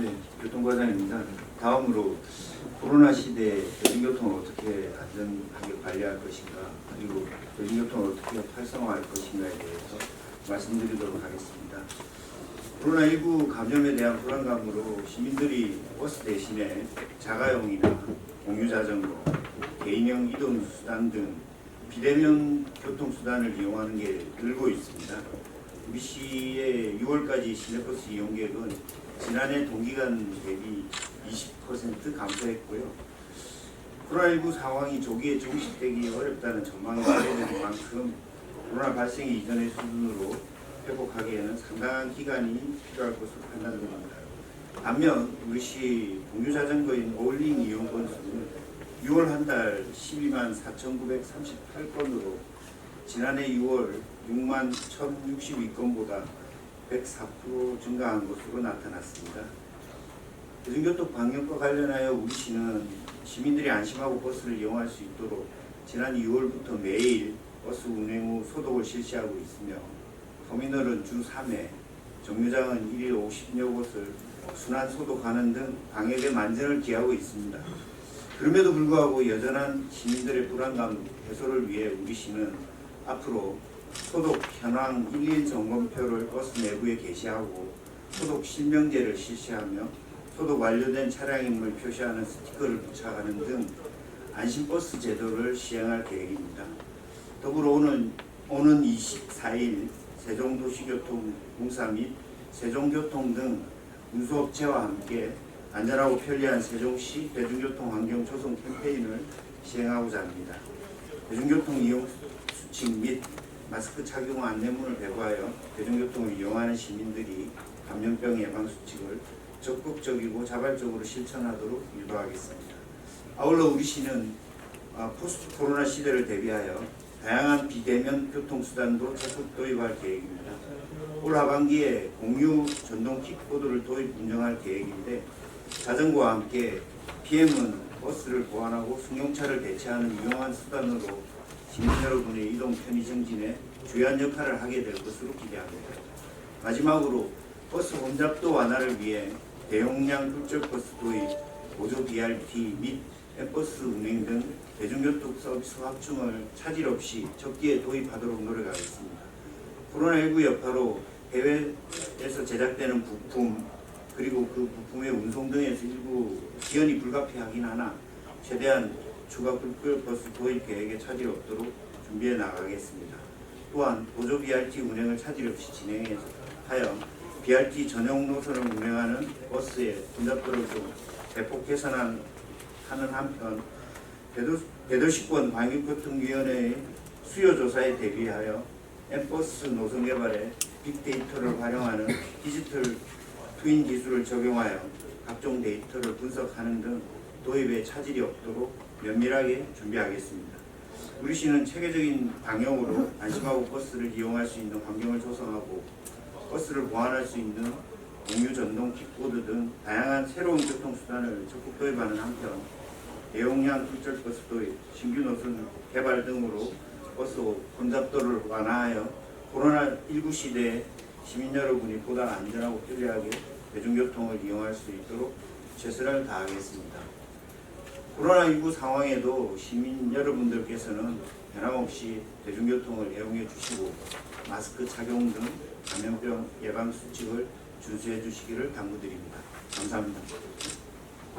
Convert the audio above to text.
네, 교통과장입니다. 다음으로 코로나 시대에 대중교통을 어떻게 안전하게 관리할 것인가 그리고 대중교통을 어떻게 활성화할 것인가에 대해서 말씀드리도록 하겠습니다. 코로나19 감염에 대한 불안감으로 시민들이 버스 대신에 자가용이나 공유자전거, 개인형 이동수단 등 비대면 교통수단을 이용하는 게 늘고 있습니다. 우리 시의 6월까지 시내버스 이용객은 지난해 동기간 대비 20% 감소했고요. 코로나19 상황이 조기에 종식되기 어렵다는 전망이 발해되는 만큼 코로나 발생 이전의 수준으로 회복하기에는 상당한 기간이 필요할 것으로 판단됩니다. 반면 우리 시 공유 자전거인 어울링 이용 건수는 6월 한 달 12만 4,938건으로 지난해 6월 6만 1,062건보다 104% 증가한 것으로 나타났습니다. 대중교통 방역과 관련하여 우리 시는 시민들이 안심하고 버스를 이용할 수 있도록 지난 6월부터 매일 버스 운행 후 소독을 실시하고 있으며 터미널은 주 3회, 정류장은 1일 50여 곳을 순환 소독하는 등 방역에 만전을 기하고 있습니다. 그럼에도 불구하고 여전한 시민들의 불안감 해소를 위해 우리 시는 앞으로 소독 현황 1일 점검표를 버스 내부에 게시하고 소독 실명제를 실시하며 소독 완료된 차량임을 표시하는 스티커를 부착하는 등 안심버스 제도를 시행할 계획입니다. 더불어 오는, 오는 24일 세종도시교통공사 및 세종교통 등 운수업체와 함께 안전하고 편리한 세종시 대중교통 환경 조성 캠페인을 시행하고자 합니다. 대중교통 이용 수칙 및 마스크 착용 안내문을 배부하여 대중교통을 이용하는 시민들이 감염병 예방 수칙을 적극적이고 자발적으로 실천하도록 유도하겠습니다. 아울러 우리 시는 아, 포스트 코로나 시대를 대비하여 다양한 비대면 교통수단도 적극 도입할 계획입니다. 올 하반기에 공유 전동 킥보드를 도입 운영할 계획인데 자전거와 함께 PM은 버스를 보완하고 승용차를 대체하는 유용한 수단으로 시민 여러분의 이동 편의 증진에 주요한 역할을 하게 될 것으로 기대합니다. 마지막으로 버스 혼잡도 완화를 위해 대용량 굴절 버스 도입, 보조 BRT 및 앱버스 운행 등 대중교통 서비스 확충을 차질 없이 적기에 도입하도록 노력하겠습니다. 코로나19 여파로 해외에서 제작되는 부품 그리고 그 부품의 운송 등에서 일부 지연이 불가피하긴 하나 최대한 추가 굴절 버스 도입 계획에 차질 없도록 준비해 나가겠습니다. 또한 보조 BRT 운행을 차질 없이 진행하여 BRT 전용 노선을 운행하는 버스의 혼잡도를 좀 대폭 개선하는 한편 대도, 대도시권 방역교통위원회의 수요조사에 대비하여 엠버스 노선 개발에 빅데이터를 활용하는 디지털 트윈 기술을 적용하여 각종 데이터를 분석하는 등 도입에 차질이 없도록 면밀하게 준비하겠습니다. 우리 시는 체계적인 방향으로 안심하고 버스를 이용할 수 있는 환경을 조성하고 버스를 보완할 수 있는 공유 전동 킥보드 등 다양한 새로운 교통수단을 적극 도입하는 한편 대용량 굴절 버스 도입, 신규 노선 개발 등으로 버스 혼잡도를 완화하여 코로나19 시대에 시민 여러분이 보다 안전하고 편리하게 대중교통을 이용할 수 있도록 최선을 다하겠습니다. 코로나19 상황에도 시민 여러분들께서는 변함없이 대중교통을 이용해 주시고 마스크 착용 등 감염병 예방 수칙을 준수해 주시기를 당부드립니다. 감사합니다.